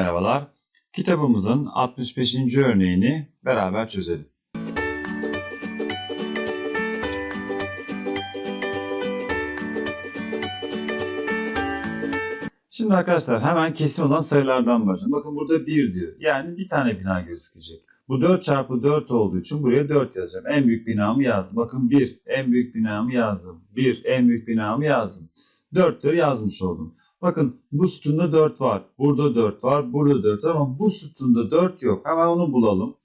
Merhabalar. Kitabımızın 65. örneğini beraber çözelim. Şimdi arkadaşlar hemen kesin olan sayılardan başlayalım. Bakın burada 1 diyor. Yani bir tane bina gözükecek. Bu 4 çarpı 4 olduğu için buraya 4 yazacağım. En büyük binamı yazdım. Bakın 1 en büyük binamı yazdım. 1 en büyük binamı yazdım. 4'leri yazmış oldum. Bakın bu sütunda 4 var. Burada 4 var. Burada 4 var ama bu sütunda 4 yok. Hemen onu bulalım.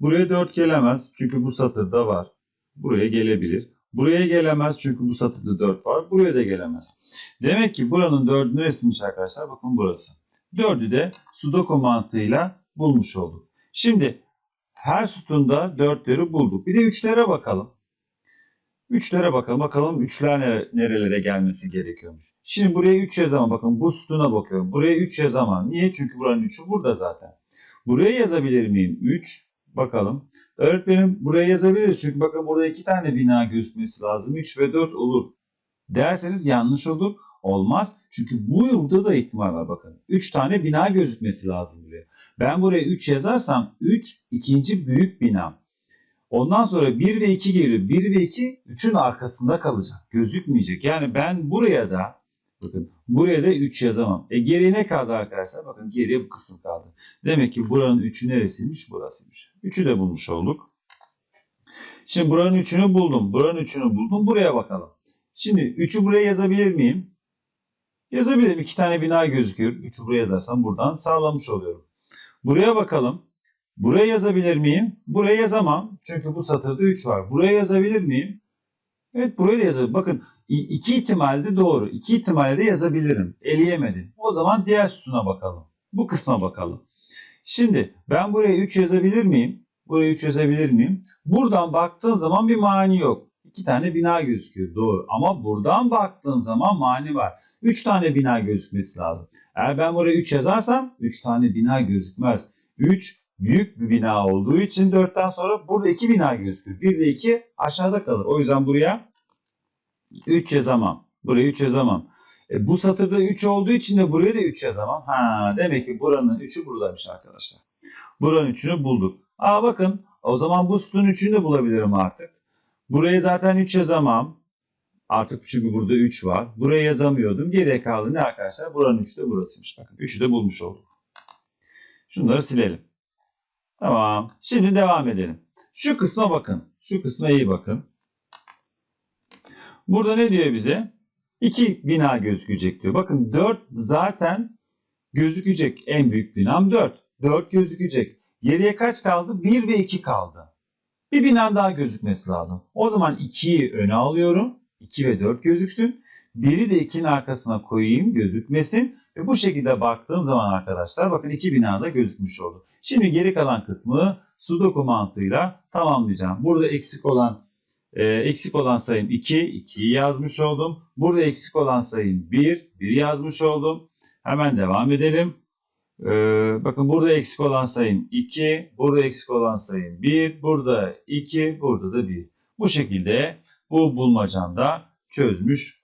Buraya 4 gelemez. Çünkü bu satırda var. Buraya gelebilir. Buraya gelemez çünkü bu satırda 4 var. Buraya da gelemez. Demek ki buranın 4'ü neresiymiş arkadaşlar? Bakın burası. 4'ü de sudoku mantığıyla bulmuş olduk. Şimdi her sütunda 4'leri bulduk. Bir de 3'lere bakalım. 3'lere bakalım. Bakalım 3'ler nere- nerelere gelmesi gerekiyormuş. Şimdi buraya 3 yazamam. Bakın bu sütuna bakıyorum. Buraya 3 yazamam. Niye? Çünkü buranın 3'ü burada zaten. Buraya yazabilir miyim? 3. Bakalım. Öğretmenim buraya yazabiliriz. Çünkü bakın burada 2 tane bina gözükmesi lazım. 3 ve 4 olur. Derseniz yanlış olur. Olmaz. Çünkü bu burada da ihtimal var bakın. 3 tane bina gözükmesi lazım buraya. Ben buraya 3 yazarsam 3 ikinci büyük bina. Ondan sonra 1 ve 2 geliyor. 1 ve 2 3'ün arkasında kalacak. Gözükmeyecek. Yani ben buraya da bakın buraya da 3 yazamam. E geriye ne kaldı arkadaşlar? Bakın geriye bu kısım kaldı. Demek ki buranın 3'ü neresiymiş? Burasıymış. 3'ü de bulmuş olduk. Şimdi buranın 3'ünü buldum. Buranın 3'ünü buldum. Buraya bakalım. Şimdi 3'ü buraya yazabilir miyim? Yazabilirim. 2 tane bina gözüküyor. 3'ü buraya yazarsam buradan sağlamış oluyorum. Buraya bakalım. Buraya yazabilir miyim? Buraya yazamam. Çünkü bu satırda 3 var. Buraya yazabilir miyim? Evet buraya da yazabilirim. Bakın iki ihtimalde doğru. İki ihtimalde de yazabilirim. Eleyemedim. O zaman diğer sütuna bakalım. Bu kısma bakalım. Şimdi ben buraya 3 yazabilir miyim? Buraya 3 yazabilir miyim? Buradan baktığın zaman bir mani yok. İki tane bina gözüküyor. Doğru. Ama buradan baktığın zaman mani var. 3 tane bina gözükmesi lazım. Eğer ben buraya 3 yazarsam 3 tane bina gözükmez. 3 büyük bir bina olduğu için 4'ten sonra burada 2 bina gözükür. 1 ve 2 aşağıda kalır. O yüzden buraya 3 yazamam. Buraya 3 yazamam. E, bu satırda 3 olduğu için de buraya da 3 yazamam. Ha, demek ki buranın 3'ü buradaymış arkadaşlar. Buranın 3'ünü bulduk. Aa bakın o zaman bu sütunun 3'ünü de bulabilirim artık. Buraya zaten 3 yazamam. Artık çünkü burada 3 var. Buraya yazamıyordum. Geriye kaldı ne arkadaşlar? Buranın 3'ü de burasıymış. Bakın 3'ü de bulmuş olduk. Şunları silelim. Tamam. Şimdi devam edelim. Şu kısma bakın. Şu kısma iyi bakın. Burada ne diyor bize? İki bina gözükecek diyor. Bakın 4 zaten gözükecek. En büyük binam 4. 4 gözükecek. Geriye kaç kaldı? 1 ve 2 kaldı. Bir bina daha gözükmesi lazım. O zaman 2'yi öne alıyorum. 2 ve 4 gözüksün. 1'i de 2'nin arkasına koyayım gözükmesin. Ve bu şekilde baktığım zaman arkadaşlar bakın iki bina da gözükmüş oldu. Şimdi geri kalan kısmı sudoku mantığıyla tamamlayacağım. Burada eksik olan e, eksik olan sayım 2, 2'yi yazmış oldum. Burada eksik olan sayım 1, 1 yazmış oldum. Hemen devam edelim. Ee, bakın burada eksik olan sayım 2, burada eksik olan sayım 1, burada 2, burada da 1. Bu şekilde bu bulmacamda çözmüş